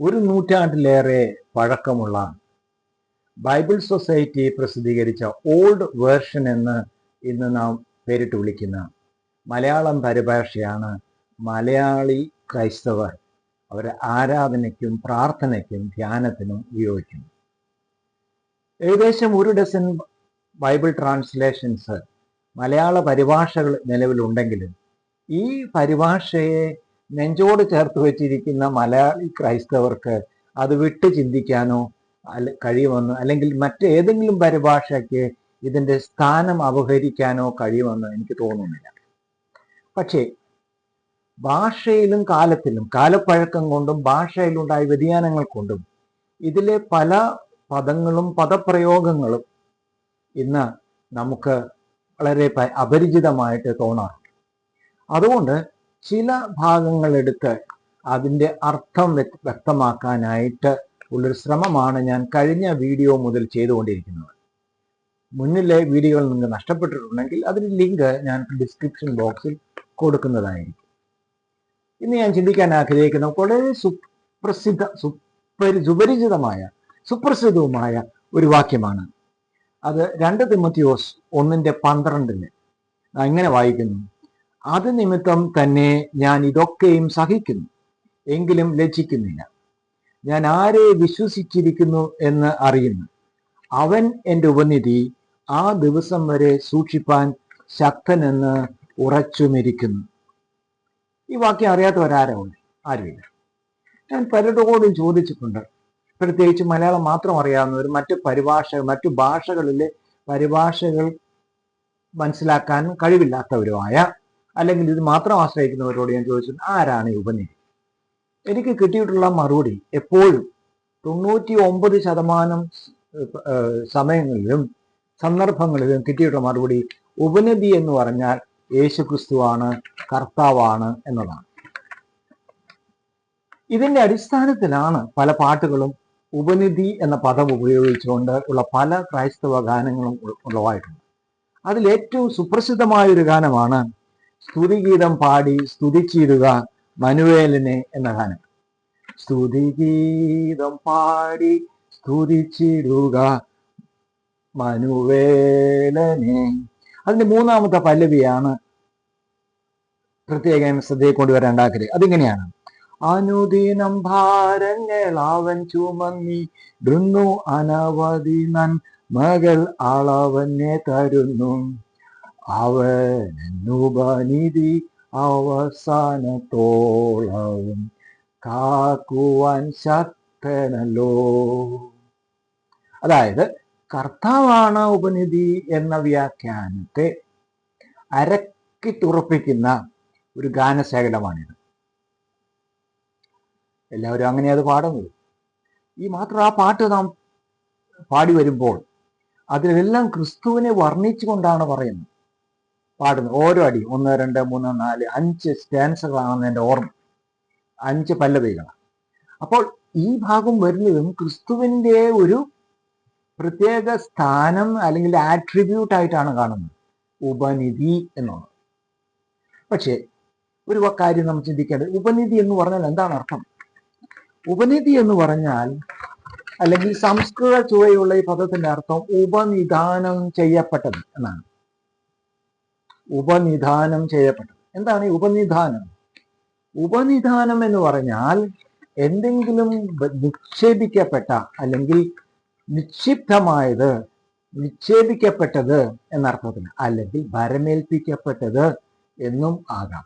ഒരു നൂറ്റാണ്ടിലേറെ പഴക്കമുള്ള ബൈബിൾ സൊസൈറ്റി പ്രസിദ്ധീകരിച്ച ഓൾഡ് വേർഷൻ എന്ന് ഇന്ന് നാം പേരിട്ട് വിളിക്കുന്ന മലയാളം പരിഭാഷയാണ് മലയാളി ക്രൈസ്തവർ അവർ ആരാധനയ്ക്കും പ്രാർത്ഥനയ്ക്കും ധ്യാനത്തിനും ഉപയോഗിക്കുന്നു ഏകദേശം ഒരു ഡസൻ ബൈബിൾ ട്രാൻസ്ലേഷൻസ് മലയാള പരിഭാഷകൾ നിലവിലുണ്ടെങ്കിലും ഈ പരിഭാഷയെ നെഞ്ചോട് ചേർത്ത് വെച്ചിരിക്കുന്ന മലയാളി ക്രൈസ്തവർക്ക് അത് വിട്ട് ചിന്തിക്കാനോ കഴിയുമെന്ന് അല്ലെങ്കിൽ മറ്റേതെങ്കിലും പരിഭാഷയ്ക്ക് ഇതിന്റെ സ്ഥാനം അപഹരിക്കാനോ കഴിയുമെന്ന് എനിക്ക് തോന്നുന്നില്ല. പക്ഷേ ഭാഷയിലും കാലത്തിലും കാലപ്പഴക്കം കൊണ്ടും ഭാഷയിലുണ്ടായ വ്യതിയാനങ്ങൾ കൊണ്ടും ഇതിലെ പല പദങ്ങളും പദപ്രയോഗങ്ങളും ഇന്ന് നമുക്ക് വളരെ അപരിചിതമായിട്ട് തോന്നാറുണ്ട്. അതുകൊണ്ട് ചില ഭാഗങ്ങൾ എടുത്ത് അതിന്റെ അർത്ഥം വ്യക്തമാക്കാനായിട്ട് ഉള്ളൊരു ശ്രമമാണ് ഞാൻ കഴിഞ്ഞ വീഡിയോ മുതൽ ചെയ്തുകൊണ്ടിരിക്കുന്നത്. മുന്നിലെ വീഡിയോകൾ നിങ്ങൾക്ക് നഷ്ടപ്പെട്ടിട്ടുണ്ടെങ്കിൽ അതിന് ലിങ്ക് ഞാൻ ഡിസ്ക്രിപ്ഷൻ ബോക്സിൽ കൊടുക്കുന്നതായിരിക്കും. ഇന്ന് ഞാൻ ചിന്തിക്കാൻ ആഗ്രഹിക്കുന്ന വളരെ സുപ്രസിദ്ധ സുപരി സുപരിചിതമായ സുപ്രസിദ്ധവുമായ ഒരു വാക്യമാണ്. അത് രണ്ട് തിമത്തിയോസ് ഒന്നിന്റെ പന്ത്രണ്ടിന് നാം ഇങ്ങനെ വായിക്കുന്നു. അത് നിമിത്തം തന്നെ ഞാൻ ഇതൊക്കെയും സഹിക്കുന്നു എങ്കിലും ലജ്ജിക്കുന്നില്ല. ഞാൻ ആരെ വിശ്വസിച്ചിരിക്കുന്നു എന്ന് അറിയുന്നു. അവൻ എന്റെ ഉപനിധി ആ ദിവസം വരെ സൂക്ഷിപ്പാൻ ശക്തനെന്ന് ഉറച്ചുമിരിക്കുന്നു. ഈ വാക്യം അറിയാത്തവരാരുണ്ട് ആരുമില്ല. ഞാൻ പലരോടും ചോദിച്ചിട്ടുണ്ട്. പ്രത്യേകിച്ച് മലയാളം മാത്രം അറിയാവുന്നവർ മറ്റ് പരിഭാഷ മറ്റു ഭാഷകളിലെ പരിഭാഷകൾ മനസ്സിലാക്കാനും കഴിവില്ലാത്തവരുമായ അല്ലെങ്കിൽ ഇത് മാത്രം ആശ്രയിക്കുന്നവരോട് ഞാൻ ചോദിച്ചു ആരാണ് ഈ ഉപനിധി എനിക്ക് കിട്ടിയിട്ടുള്ള മറുപടി എപ്പോഴും തൊണ്ണൂറ്റി ഒമ്പത് ശതമാനം സമയങ്ങളിലും സന്ദർഭങ്ങളിലും കിട്ടിയിട്ടുള്ള മറുപടി ഉപനിധി എന്ന് പറഞ്ഞാൽ യേശു ക്രിസ്തുവാണ് കർത്താവാണ് എന്നതാണ്. ഇതിന്റെ അടിസ്ഥാനത്തിലാണ് പല പാട്ടുകളും ഉപനിധി എന്ന പദം ഉപയോഗിച്ചുകൊണ്ട് ഉള്ള പല ക്രൈസ്തവ ഗാനങ്ങളും ഉളവായിട്ടുണ്ട് അതിൽ ഏറ്റവും സുപ്രസിദ്ധമായ ഒരു ഗാനമാണ് സ്തുതിഗീതം പാടി സ്തുതിച്ചിടുക മനുവേലിനെ എന്ന ഗാനം. സ്തുതിഗീതം പാടി സ്തുതിച്ചിടുക മനുവേലനെ. അതിന്റെ മൂന്നാമത്തെ പല്ലവിയാണ് പ്രത്യേകം ശ്രദ്ധയെ കൊണ്ടുവരേണ്ട ആഗ്രഹം. അതിങ്ങനെയാണ്. അനുദിനം ഭാരങ്ങൾ അവൻ ചുമന്നിടുന്നു അനവധി മകൾ അളവനെ തരുന്നു. അവനുപനിധി അവസാനത്തോളവും കാക്കുവാൻ ശക്തനല്ലോ. അതായത് കർത്താവാണ് ഉപനിധി എന്ന വ്യാഖ്യാനത്തെ അരക്കി തുറപ്പിക്കുന്ന ഒരു ഗാനശേഖരമാണിത്. എല്ലാവരും അങ്ങനെ അത് പാടുന്നത്. ഈ മാത്രം ആ പാട്ട് നാം പാടി വരുമ്പോൾ അതിലെല്ലാം ക്രിസ്തുവിനെ വർണിച്ചുകൊണ്ടാണ് പറയുന്നത്. പാടുന്നത് ഓരോ അടി. ഒന്ന് രണ്ട് മൂന്ന് നാല് അഞ്ച് സ്റ്റാൻസുകളാണെന്ന് എന്റെ ഓർമ്മ. അഞ്ച് പല്ലവികളാണ്. അപ്പോൾ ഈ ഭാഗം വരുന്നതും ക്രിസ്തുവിന്റെ ഒരു പ്രത്യേക സ്ഥാനം അല്ലെങ്കിൽ ആട്രിബ്യൂട്ട് ആയിട്ടാണ് കാണുന്നത്. ഉപനിധി എന്നുള്ളത് പക്ഷേ ഒരു കാര്യം നമ്മൾ ചിന്തിക്കേണ്ടത്. ഉപനിധി എന്ന് പറഞ്ഞാൽ എന്താണ് അർത്ഥം? ഉപനിധി എന്ന് പറഞ്ഞാൽ അല്ലെങ്കിൽ സംസ്കൃത ചുവയുള്ള ഈ പദത്തിന്റെ അർത്ഥം ഉപനിധാനം ചെയ്യപ്പെട്ടത് എന്നാണ്. ഉപനിധാനം ചെയ്യപ്പെട്ടത് എന്താണ് ഈ ഉപനിധാനം? ഉപനിധാനം എന്ന് പറഞ്ഞാൽ എന്തെങ്കിലും നിക്ഷേപിക്കപ്പെട്ട അല്ലെങ്കിൽ നിക്ഷിപ്തമായത് നിക്ഷേപിക്കപ്പെട്ടത് എന്നർത്ഥത്തിന് അല്ലെങ്കിൽ ഭരമേൽപ്പിക്കപ്പെട്ടത് എന്നും ആകാം.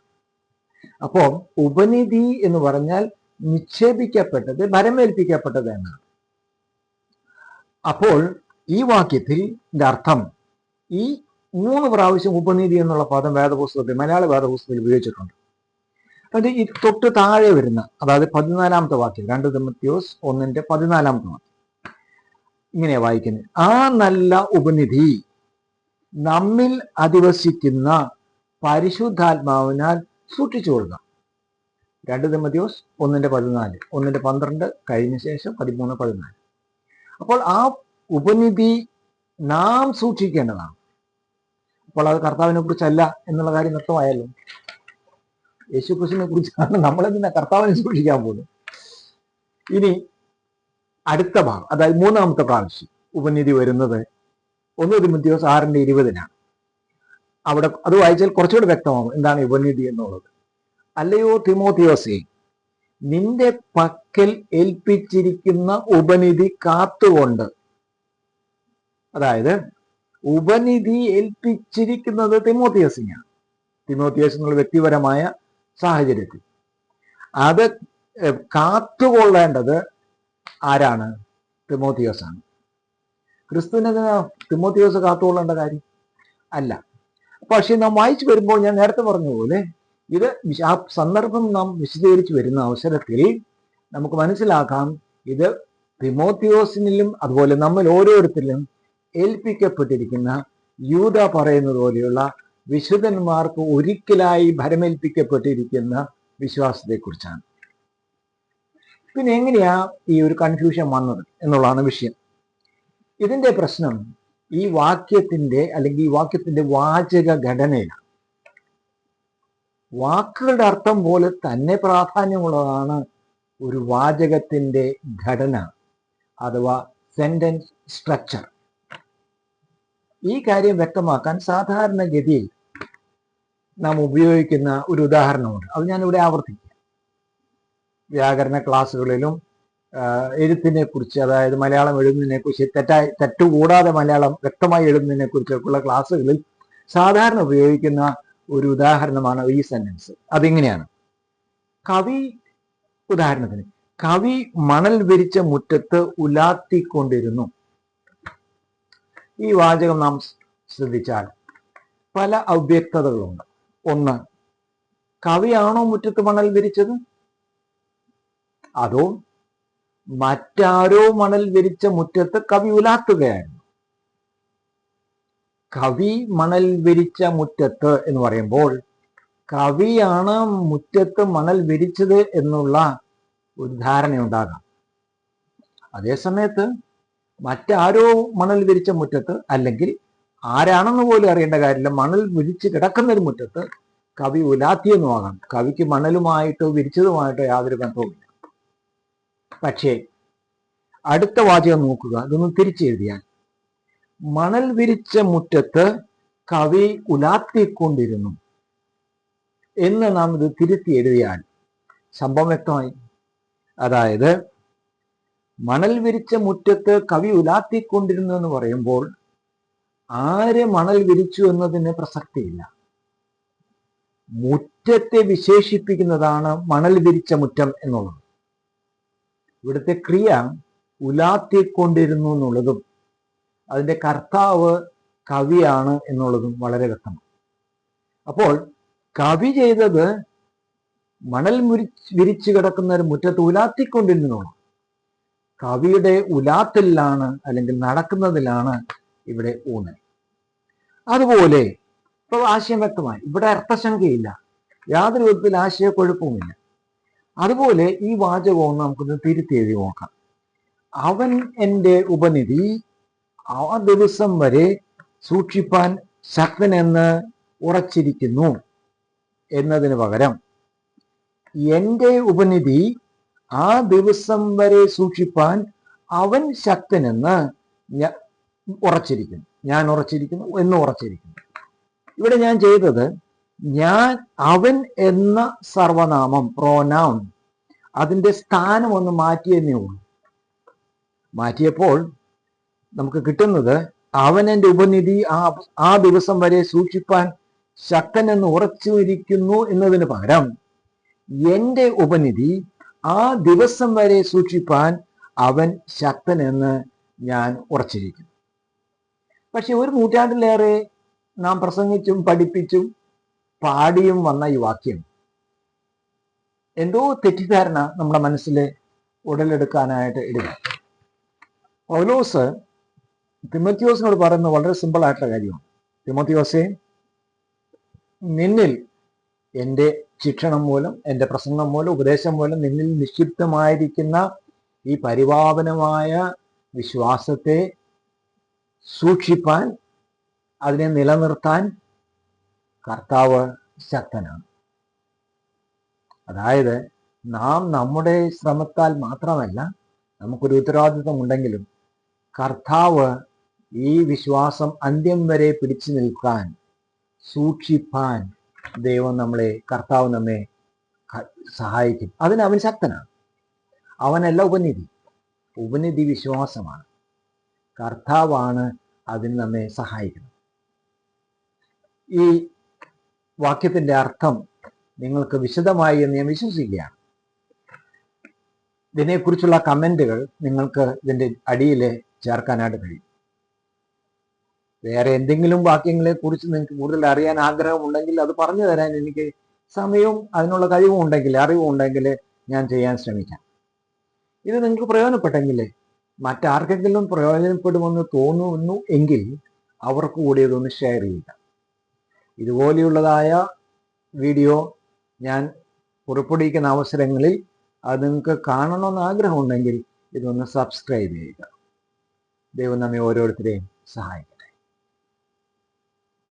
അപ്പോൾ ഉപനിധി എന്ന് പറഞ്ഞാൽ നിക്ഷേപിക്കപ്പെട്ടത് ഭരമേൽപ്പിക്കപ്പെട്ടത് എന്നാണ്. അപ്പോൾ ഈ വാക്യത്തിൽ അർത്ഥം ഈ മൂന്ന് പ്രാവശ്യം ഉപനീതി എന്നുള്ള പദം വേദപുസ്തകത്തിൽ മലയാള വേദപുസ്തകത്തിൽ ഉപയോഗിച്ചിട്ടുണ്ട്. അത് ഈ തൊട്ട് താഴെ വരുന്ന അതായത് പതിനാലാമത്തെ വാക്യം രണ്ട് തിമത്യോസ് ഒന്നിന്റെ പതിനാലാമത്തെ വാക്യം. ഇങ്ങനെ വായിക്കുന്നത്. ആ നല്ല ഉപനിധി നമ്മിൽ അധിവസിക്കുന്ന പരിശുദ്ധാത്മാവിനാൽ സൂക്ഷിച്ചു കൊടുക്കാം. രണ്ട് തിമത്യോസ് ഒന്നിന്റെ പതിനാല് ഒന്നിന്റെ പന്ത്രണ്ട് കഴിഞ്ഞ ശേഷം പതിമൂന്ന് പതിനാല്. അപ്പോൾ ആ ഉപനിധി നാം സൂക്ഷിക്കേണ്ടതാണ്. അപ്പോൾ അത് കർത്താവിനെ കുറിച്ചല്ല എന്നുള്ള കാര്യം വ്യക്തമായല്ലോ. യേശു ക്രിസ്തുവിനെ കുറിച്ചാണ് നമ്മളെന്തിനാ കർത്താവിനെ സൂക്ഷിക്കാൻ പോകുന്നത്. ഇനി അടുത്ത ഭാഗം അതായത് മൂന്നാമത്തെ പ്രാവശ്യം ഉപനിധി വരുന്നത് ഒന്ന് തിമത്യോസ് ആറിന്റെ ഇരുപതിനാണ്. അവിടെ അത് വായിച്ചാൽ കുറച്ചുകൂടി വ്യക്തമാകും എന്താണ് ഉപനിധി എന്നുള്ളത്. അല്ലയോ തിമോത്തിയോസേ നിന്റെ പക്കൽ ഏൽപ്പിച്ചിരിക്കുന്ന ഉപനിധി കാത്തുകൊണ്ട് അതായത് ഉപനിധി ഏൽപ്പിച്ചിരിക്കുന്നത് തിമോത്തിയസിനെയാണ്. തിമോത്തിയസ് എന്നുള്ള വ്യക്തിപരമായ സാഹചര്യത്തിൽ. അത് കാത്തുകൊള്ളേണ്ടത് ആരാണ്? തിമോത്തിയോസ് ആണ് ക്രിസ്തുവിനെ തിമോത്തിയോസ് കാത്തുകൊള്ളേണ്ട കാര്യം? അല്ല. പക്ഷെ നാം വായിച്ചു വരുമ്പോൾ ഞാൻ നേരത്തെ പറഞ്ഞ പോലെ ഇത് ആ സന്ദർഭം നാം വിശദീകരിച്ചു വരുന്ന അവസരത്തിൽ നമുക്ക് മനസ്സിലാക്കാം ഇത് തിമോത്തിയോസിനിലും അതുപോലെ നമ്മൾ ഓരോരുത്തരിലും ഏൽപ്പിക്കപ്പെട്ടിരിക്കുന്ന യൂത പറയുന്നത് പോലെയുള്ള വിശുദ്ധന്മാർക്ക് ഒരിക്കലായി ഭരമേൽപ്പിക്കപ്പെട്ടിരിക്കുന്ന വിശ്വാസത്തെക്കുറിച്ചാണ്. പിന്നെ എങ്ങനെയാ ഈ ഒരു കൺഫ്യൂഷൻ വന്നത് എന്നുള്ളതാണ് വിഷയം. ഇതിന്റെ പ്രശ്നം ഈ വാക്യത്തിന്റെ അല്ലെങ്കിൽ ഈ വാക്യത്തിന്റെ വാചക ഘടനയാണ് വാക്കുകളുടെ അർത്ഥം പോലെ തന്നെ പ്രാധാന്യമുള്ളതാണ് ഒരു വാചകത്തിന്റെ ഘടന അഥവാ സെന്റൻസ് സ്ട്രക്ചർ ഈ കാര്യം വ്യക്തമാക്കാൻ സാധാരണഗതിയിൽ നാം ഉപയോഗിക്കുന്ന ഒരു ഉദാഹരണമുണ്ട്. അത് ഞാനിവിടെ ആവർത്തിക്കാം. വ്യാകരണ ക്ലാസ്സുകളിലും എഴുത്തിനെ കുറിച്ച് അതായത് മലയാളം എഴുതുന്നതിനെ കുറിച്ച് തെറ്റായി തെറ്റുകൂടാതെ മലയാളം വ്യക്തമായി എഴുതുന്നതിനെ കുറിച്ചൊക്കെയുള്ള ക്ലാസ്സുകളിൽ സാധാരണ ഉപയോഗിക്കുന്ന ഒരു ഉദാഹരണമാണ് ഈ സെന്റൻസ്. അതിങ്ങനെയാണ്. കവി ഉദാഹരണത്തിന് കവി മണൽ വിരിച്ച മുറ്റത്ത് ഉലാത്തിക്കൊണ്ടിരുന്നു. ഈ വാചകം നാം ശ്രദ്ധിച്ചാൽ പല അവ്യക്തതകളുണ്ട്. ഒന്ന് കവിയാണോ മുറ്റത്ത് മണൽ വിരിച്ചത്? അതോ മറ്റാരോ മണൽ വിരിച്ച മുറ്റത്ത് കവി ഉലാത്തുകയായിരുന്നു? കവി മണൽ വിരിച്ച മുറ്റത്ത് എന്ന് പറയുമ്പോൾ കവിയാണ് മുറ്റത്ത് മണൽ വിരിച്ചത് എന്നുള്ള ഒരു ധാരണയുണ്ടാകാം. അതേസമയത്ത് മറ്റാരോ മണൽ വിരിച്ച മുറ്റത്ത് അല്ലെങ്കിൽ ആരാണെന്ന് പോലും അറിയേണ്ട കാര്യമില്ല. മണൽ വിരിച്ച് കിടക്കുന്ന ഒരു മുറ്റത്ത് കവി ഉലാത്തിയെന്നുമാകാം കവിക്ക് മണലുമായിട്ടോ വിരിച്ചതുമായിട്ടോ യാതൊരു ബന്ധവുമില്ല. പക്ഷേ അടുത്ത വാചകം നോക്കുക. അതൊന്ന് തിരിച്ചെഴുതിയാൽ മണൽ വിരിച്ച മുറ്റത്ത് കവി ഉലാത്തിക്കൊണ്ടിരുന്നു എന്ന് നാം ഇത് തിരുത്തി എഴുതിയാൽ സംഭവം വ്യക്തമായി. അതായത് മണൽ വിരിച്ച മുറ്റത്ത് കവി ഉലാത്തിക്കൊണ്ടിരുന്നു എന്ന് പറയുമ്പോൾ ആര് മണൽ വിരിച്ചു എന്നതിന് പ്രസക്തിയില്ല. മുറ്റത്തെ വിശേഷിപ്പിക്കുന്നതാണ് മണൽ വിരിച്ച മുറ്റം എന്നുള്ളത്. ഇവിടുത്തെ ക്രിയ ഉലാത്തിക്കൊണ്ടിരുന്നു എന്നുള്ളതും അതിന്റെ കർത്താവ് കവിയാണ് എന്നുള്ളതും വളരെ വ്യക്തമാണ്. അപ്പോൾ കവി ചെയ്തത് മണൽ മുരി വിരിച്ചു കിടക്കുന്ന ഒരു മുറ്റത്ത് ഉലാത്തിക്കൊണ്ടിരുന്നു കവിയുടെ ഉലാത്തിലാണ് അല്ലെങ്കിൽ നടക്കുന്നതിലാണ് ഇവിടെ ഊന്നൽ അതുപോലെ ഇപ്പൊ ആശയം വ്യക്തമായി. ഇവിടെ അർത്ഥശങ്കയില്ല യാതൊരു വിധത്തിൽ ആശയക്കുഴപ്പവുമില്ല. അതുപോലെ ഈ വാചകവും നമുക്കൊന്ന് തിരുത്തി എഴുതി നോക്കാം. അവൻ എന്റെ ഉപനിധി ആ ദിവസം വരെ സൂക്ഷിപ്പാൻ ശക്തനെന്ന് ഉറച്ചിരിക്കുന്നു. എന്നതിന് പകരം എന്റെ ഉപനിധി ആ ദിവസം വരെ സൂക്ഷിപ്പാൻ അവൻ ശക്തനെന്ന് ഞാൻ ഉറച്ചിരിക്കുന്നു. ഞാൻ ഉറച്ചിരിക്കുന്നു എന്ന് ഉറച്ചിരിക്കുന്നു. ഇവിടെ ഞാൻ ചെയ്തത് ഞാൻ അവൻ എന്ന സർവനാമം പ്രോനൗൺ അതിന്റെ സ്ഥാനം ഒന്ന് മാറ്റിയെന്നേ ഉള്ളൂ. മാറ്റിയപ്പോൾ നമുക്ക് കിട്ടുന്നത് അവൻ എന്റെ ഉപനിധി ആ ആ ദിവസം വരെ സൂക്ഷിപ്പാൻ ശക്തൻ എന്ന് ഉറച്ചിരിക്കുന്നു എന്നതിന് പകരം എന്റെ ഉപനിധി ആ ദിവസം വരെ സൂക്ഷിപ്പാൻ അവൻ ശക്തനെന്ന് ഞാൻ ഉറച്ചിരിക്കുന്നു. പക്ഷെ ഒരു നൂറ്റാണ്ടിലേറെ നാം പ്രസംഗിച്ചും പഠിപ്പിച്ചും പാടിയും വന്ന ഈ വാക്യം എന്തോ തെറ്റിദ്ധാരണ നമ്മുടെ മനസ്സിൽ ഉടലെടുക്കാനായിട്ട് ഇടുക പൗലോസ് തിമത്യോസിനോട് പറയുന്നത് വളരെ സിമ്പിൾ ആയിട്ടുള്ള കാര്യമാണ്. തിമത്യോസെ നിന്നിൽ എന്റെ ശിക്ഷണം മൂലം എന്റെ പ്രസംഗം മൂലം ഉപദേശം മൂലം നിന്നിൽ നിക്ഷിപ്തമായിരിക്കുന്ന ഈ പരിപാവനമായ വിശ്വാസത്തെ സൂക്ഷിപ്പാൻ അതിനെ നിലനിർത്താൻ കർത്താവ് ശക്തനാണ്. അതായത് നാം നമ്മുടെ ശ്രമത്താൽ മാത്രമല്ല നമുക്കൊരു ഉത്തരവാദിത്വം ഉണ്ടെങ്കിലും കർത്താവ് ഈ വിശ്വാസം അന്ത്യം വരെ പിടിച്ചു നിൽക്കാൻ സൂക്ഷിപ്പാൻ ദൈവം നമ്മളെ കർത്താവ് നമ്മെ സഹായിക്കും. അതിന് അവൻ ശക്തനാണ്. അവനല്ല ഉപനിധി. ഉപനിധി വിശ്വാസമാണ്. കർത്താവാണ് അതിന് നമ്മെ സഹായിക്കുന്നത്. ഈ വാക്യത്തിന്റെ അർത്ഥം നിങ്ങൾക്ക് വിശദമായി എന്ന് ഞാൻ വിശ്വസിക്കുകയാണ്. ഇതിനെക്കുറിച്ചുള്ള കമന്റുകൾ നിങ്ങൾക്ക് ഇതിന്റെ അടിയിൽ ചേർക്കാനായിട്ട് കഴിയും. വേറെ എന്തെങ്കിലും വാക്യങ്ങളെ കുറിച്ച് നിങ്ങൾക്ക് കൂടുതൽ അറിയാൻ ആഗ്രഹമുണ്ടെങ്കിൽ അത് പറഞ്ഞു തരാൻ എനിക്ക് സമയവും അതിനുള്ള കഴിവും ഉണ്ടെങ്കിൽ അറിവും ഉണ്ടെങ്കിൽ ഞാൻ ചെയ്യാൻ ശ്രമിക്കാം. ഇത് നിങ്ങൾക്ക് പ്രയോജനപ്പെട്ടെങ്കിൽ മറ്റാർക്കെങ്കിലും പ്രയോജനപ്പെടുമെന്ന് തോന്നുന്നു എങ്കിൽ അവർക്ക് കൂടി ഇതൊന്ന് ഷെയർ ചെയ്യുക. ഇതുപോലെയുള്ളതായ വീഡിയോ ഞാൻ പുറപ്പെടുവിക്കുന്ന അവസരങ്ങളിൽ അത് നിങ്ങൾക്ക് കാണണമെന്ന് ആഗ്രഹമുണ്ടെങ്കിൽ ഇതൊന്ന് സബ്സ്ക്രൈബ് ചെയ്യുക. ദൈവം നമ്മെ ഓരോരുത്തരെയും സഹായിക്കും